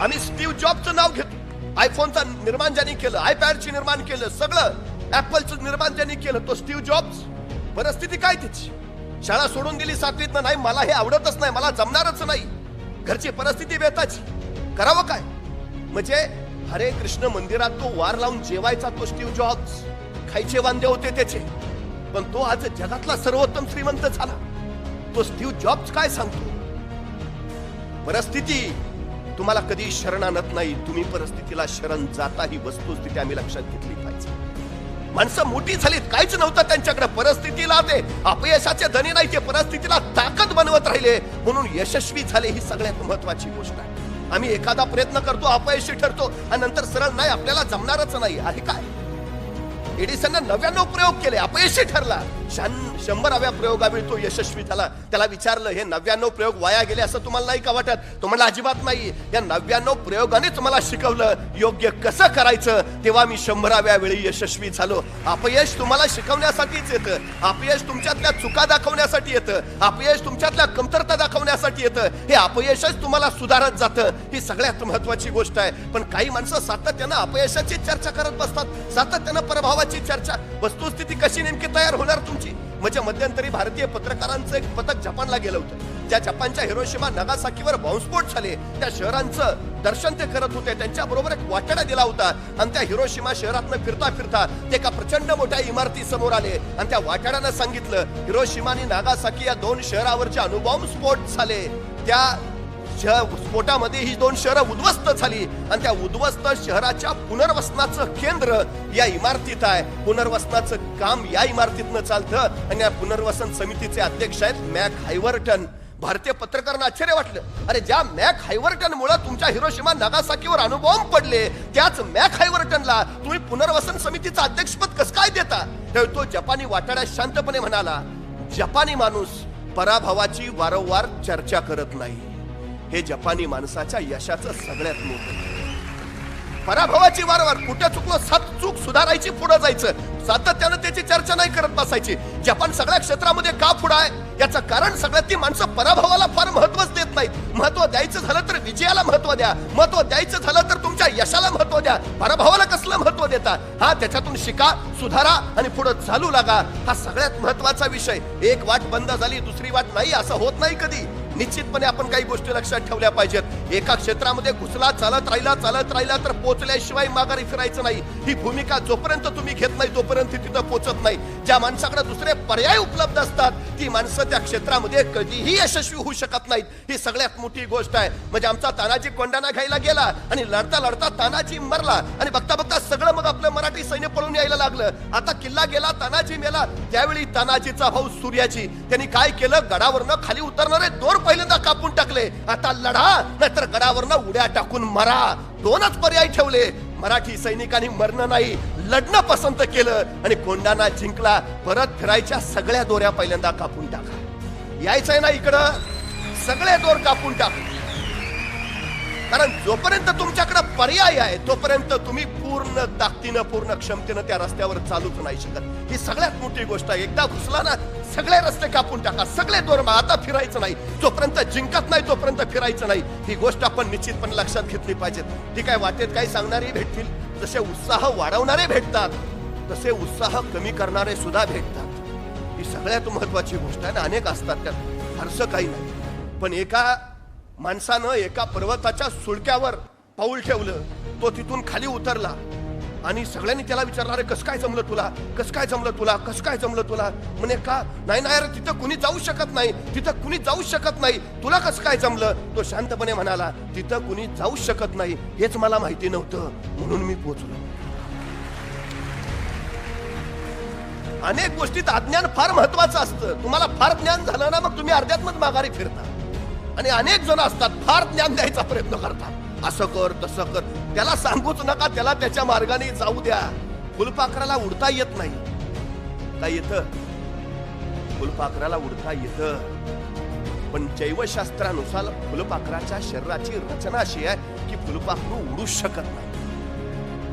आम्ही स्टीव्ह जॉबचं नाव घेतो. आयफोनचं निर्माण ज्यांनी केलं आयपॅडची निर्माण केलं सगळं ऍपलचं निर्माण ज्यांनी केलं तो स्टीव्ह जॉब्स. परिस्थिती काय त्याची शाळा सोडून दिली सातवीत नाही मला हे आवडतच नाही मला जमणारच नाही. घरची परिस्थिती बेताची. करावं काय? म्हणजे हरे कृष्ण मंदिरात तो वार लावून जेवायचा तो स्टीव्ह जॉब्स. खायचे वांदे होते त्याचे. पण तो आज जगातला सर्वोत्तम श्रीमंत झाला. तो स्टीव्ह जॉब्स काय सांगतो? परिस्थिती तुम्हाला कधी शरण आणत नाही. तुम्ही परिस्थितीला शरण जाता ही वस्तुस्थिती आम्ही लक्षात घेतली पाहिजे. माणसं मोठी झालीत. काहीच नव्हतं त्यांच्याकडे. परिस्थितीला ते अपयशाचे धनी नाही ते. परिस्थितीला ताकद बनवत राहिले. म्हणून यशस्वी झाले ही सगळ्यात महत्वाची गोष्ट आहे. आम्ही एखादा प्रयत्न करतो अपयशी ठरतो आणि नंतर सरळ नाही आपल्याला जमणारच नाही. आहे काय? एडिसनने नव्याण्णव प्रयोग केले. अपयशी ठरला. शान- शंभराव्या प्रयोगावेळी तो यशस्वी झाला त्याला विचारलं हे नव्याण्णव प्रयोग वाया गेले असं तुम्हाला नाही का वाटत? तो म्हणला अजिबात नाही. या नव्याण्णव प्रयोगानेच मला शिकवलं योग्य कसं करायचं? तेव्हा मी शंभराव्या वेळी यशस्वी झालो. अपयश तुम्हाला शिकवण्यासाठीच येतं. अपयश तुमच्यातल्या चुका दाखवण्यासाठी येतं. अपयश तुमच्यातल्या कमतरता दाखवण्यासाठी येतं. हे अपयशच तुम्हाला सुधारत जातं. ही सगळ्यात महत्वाची गोष्ट आहे. पण काही माणसं सातत्यानं अपयशाची चर्चा करत बसतात. सातत्यानं प्रभावाची चर्चा. वस्तुस्थिती कशी नेमकी तयार होणार तुमची म्हणजे मध्यंतरी भारतीय पत्रकारांचं एक पथक जपानला गेलं होतं. ज्या जपानच्या हिरोशिमा नगासाकीवर बॉम्बस्फोट झाले त्या शहरांचं दर्शन ते करत होते. त्यांच्या बरोबर एक वाटाडा दिला होता. आणि त्या हिरोशिमा शहरातनं फिरता फिरता ते एका प्रचंड मोठ्या इमारती समोर आले. आणि त्या वाटाड्यानं सांगितलं हिरोशिमा आणि नागासाकी या दोन शहरावरचे अणुबॉम्ब स्फोट झाले. त्या शहर स्फोटामध्ये ही दोन शहरं उद्ध्वस्त झाली. आणि त्या उद्ध्वस्त शहराच्या पुनर्वसनाचं केंद्र या इमारतीत आहे. पुनर्वसनाचं काम या इमारतीतनं चालतं आणि या पुनर्वसन समितीचे अध्यक्ष आहेत मॅक हायवर्टन. भारतीय पत्रकारांना आश्चर्य वाटलं. अरे ज्या मॅक हायवर्टन मुळे तुमच्या हिरोशिमा नागासाकीवर अनुभव पडले त्याच मॅक हायवर्टनला तुम्ही पुनर्वसन समितीचं अध्यक्षपद कसं काय देता? तो जपानी वाटाड्यात शांतपणे म्हणाला जपानी माणूस पराभवाची वारंवार चर्चा करत नाही. हे जपानी माणसाच्या यशाचं सगळ्यात मोठं पराभवाची वारंवार कुठे चुकलो सात चूक सुधारायची पुढे जायचं. सातत्यानं त्याची चर्चा नाही करत बसायची. जपान सगळ्या क्षेत्रामध्ये का पुढे आहे? याचं कारण सगळ्यात ती माणसं पराभवाला फार महत्वच देत नाहीत. महत्त्व द्यायचं झालं तर विजयाला महत्त्व द्या. महत्त्व द्यायचं झालं तर तुमच्या यशाला महत्त्व द्या. पराभवाला कसलं महत्त्व देता? हा त्याच्यातून शिका सुधारा आणि पुढे चालू लागा. हा सगळ्यात महत्त्वाचा विषय. एक वाट बंद झाली दुसरी वाट नाही असं होत नाही कधी. निश्चितपणे आपण काही गोष्टी लक्षात ठेवल्या पाहिजेत. एका क्षेत्रामध्ये घुसला चालत राहिला चालत राहिला तर पोचल्याशिवाय माघारी फिरायचं नाही. ही भूमिका जोपर्यंत तुम्ही घेत नाही तोपर्यंत ती तिथं पोचत नाही. ज्या माणसाकडे दुसरे पर्याय उपलब्ध असतात ती माणसं त्या क्षेत्रामध्ये कधीही यशस्वी होऊ शकत नाहीत. ही सगळ्यात मोठी गोष्ट आहे. म्हणजे आमचा तानाजी कोंडाणा घ्यायला गेला आणि लढता लढता तानाजी मरला. आणि बघता बघता सगळं मग आपलं मराठी सैन्य पळून यायला लागलं. आता किल्ला गेला तानाजी मेला. त्यावेळी तानाजीचा भाऊ सूर्याजी. त्यांनी काय केलं? गडावरनं खाली उतरणारे दोर पहिल्यांदा कापून टाकले. आता लढा तर गडावरनं उड्या टाकून मरा. दोनच पर्याय ठेवले. मराठी सैनिकांनी मरणं नाही लढणं पसंत केलं आणि कोंडाना जिंकला. परत फिरायच्या सगळ्या दोऱ्या पहिल्यांदा कापून टाका. यायचंय ना इकडं? सगळे दोर कापून टाका. कारण जोपर्यंत तुमच्याकडे पर्याय आहे तोपर्यंत तुम्ही पूर्ण ताकदीनं पूर्ण क्षमतेनं त्या रस्त्यावर चालूच नाही शकत. ही सगळ्यात मोठी गोष्ट आहे. एकदा घुसला ना सगळे रस्ते कापून टाका. सगळे दोर आता फिरायचं नाही. जोपर्यंत जिंकत नाही तोपर्यंत फिरायचं नाही. ही गोष्ट आपण निश्चितपणे लक्षात घेतली पाहिजे ती काय वाटेत काही सांगणारे भेटतील. जसे उत्साह वाढवणारे भेटतात तसे उत्साह कमी करणारे सुद्धा भेटतात. ही सगळ्यात महत्वाची गोष्ट आहे ना. अनेक असतात त्यात. फारसं काही नाही. पण एका माणसानं एका पर्वताच्या सुळक्यावर पाऊल ठेवलं तो तिथून खाली उतरला. आणि सगळ्यांनी त्याला विचारलं अरे कसं काय जमलं तुला? कसं काय जमलं तुला? कसं काय जमलं तुला? म्हणे का? नाही नाही अरे तिथं कुणी जाऊ शकत नाही. तिथं कुणी जाऊ शकत नाही. तुला कसं काय जमलं? तो शांतपणे म्हणाला तिथं कुणी जाऊ शकत नाही हेच मला माहिती नव्हतं. म्हणून मी पोचलो अनेक गोष्टीत अज्ञान फार महत्वाचं असतं. तुम्हाला फार ज्ञान झालं ना मग तुम्ही अर्ध्यात्मक माघारी फिरता. आणि अनेक जण असतात फार ज्ञान द्यायचा प्रयत्न करतात. असं कर तसं कर. त्याला सांगूच नका त्याला त्याच्या मार्गाने जाऊ द्या. फुलपाखराला उडता येत नाही. काय येत? फुलपाखराला उडता येत. पण जैवशास्त्रानुसार फुलपाखराच्या शरीराची रचना अशी आहे की फुलपाखरू उडू शकत नाही.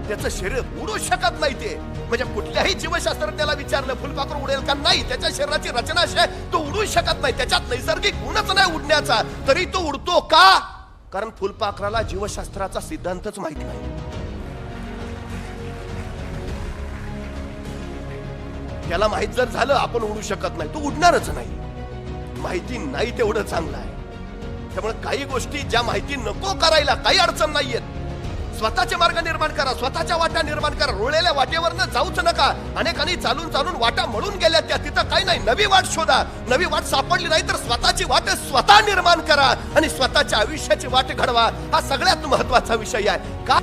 त्याचं शरीर उडू शकत नाही ते. म्हणजे कुठल्याही जीवशास्त्रज्ञाला विचारलं फुलपाखरू उडेल का? नाही त्याच्या शरीराची रचना अशी आहे तो उडू शकत नाही. त्याच्यात नैसर्गिक गुणच नाही उडण्याचा. तरी तो उडतो का? कारण फुलपाखराला जीवशास्त्राचा सिद्धांतच माहिती नाही. त्याला माहीत जर झालं आपण उडू शकत नाही. तो उडणारच नाही. माहिती नाही तेवढं चांगलं आहे. त्यामुळे काही गोष्टी ज्या माहिती नको करायला काही अडचण नाहीयेत. स्वतःचे मार्ग निर्माण करा स्वतःच्या वाटा निर्माण करा रोळलेल्या वाटेवरनं जाऊच नका. अनेकांनी चालून चालून वाटा म्हणून गेल्या त्या तिथं काही नाही. नवी वाट शोधा. नवी वाट सापडली नाही तर स्वतःची वाट स्वतः निर्माण करा आणि स्वतःच्या आयुष्याची वाट घडवा. हा सगळ्यात महत्त्वाचा विषय आहे. का